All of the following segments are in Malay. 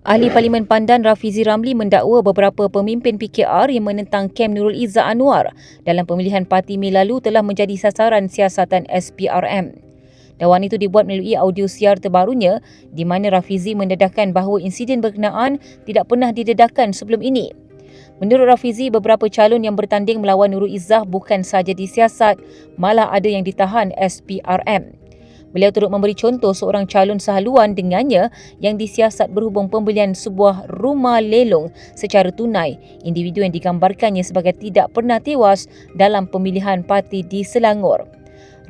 Ahli Parlimen Pandan Rafizi Ramli mendakwa beberapa pemimpin PKR yang menentang Kem Nurul Izzah Anwar dalam pemilihan parti Mei lalu telah menjadi sasaran siasatan SPRM. Dakwaan itu dibuat melalui audio siar terbarunya di mana Rafizi mendedahkan bahawa insiden berkenaan tidak pernah didedahkan sebelum ini. Menurut Rafizi, beberapa calon yang bertanding melawan Nurul Izzah bukan sahaja disiasat, malah ada yang ditahan SPRM. Beliau turut memberi contoh seorang calon sahaluan dengannya yang disiasat berhubung pembelian sebuah rumah lelong secara tunai. Individu yang digambarkannya sebagai tidak pernah tewas dalam pemilihan parti di Selangor.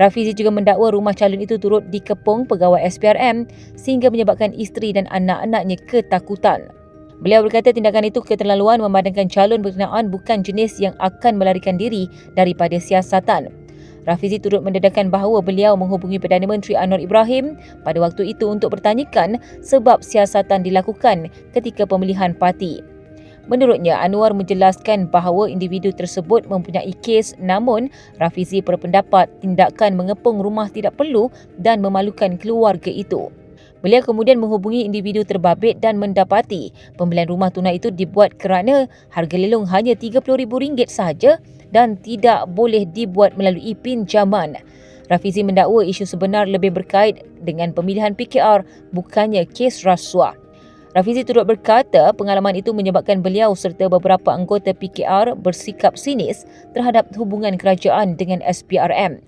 Rafizi juga mendakwa rumah calon itu turut dikepung pegawai SPRM sehingga menyebabkan isteri dan anak-anaknya ketakutan. Beliau berkata tindakan itu keterlaluan memandangkan calon berkenaan bukan jenis yang akan melarikan diri daripada siasatan. Rafizi turut mendedahkan bahawa beliau menghubungi Perdana Menteri Anwar Ibrahim pada waktu itu untuk bertanyakan sebab siasatan dilakukan ketika pemilihan parti. Menurutnya, Anwar menjelaskan bahawa individu tersebut mempunyai kes namun Rafizi berpendapat tindakan mengepung rumah tidak perlu dan memalukan keluarga itu. Beliau kemudian menghubungi individu terbabit dan mendapati pembelian rumah tunai itu dibuat kerana harga lelong hanya RM30,000 sahaja dan tidak boleh dibuat melalui pinjaman. Rafizi mendakwa isu sebenar lebih berkait dengan pemilihan PKR bukannya kes rasuah. Rafizi turut berkata pengalaman itu menyebabkan beliau serta beberapa anggota PKR bersikap sinis terhadap hubungan kerajaan dengan SPRM.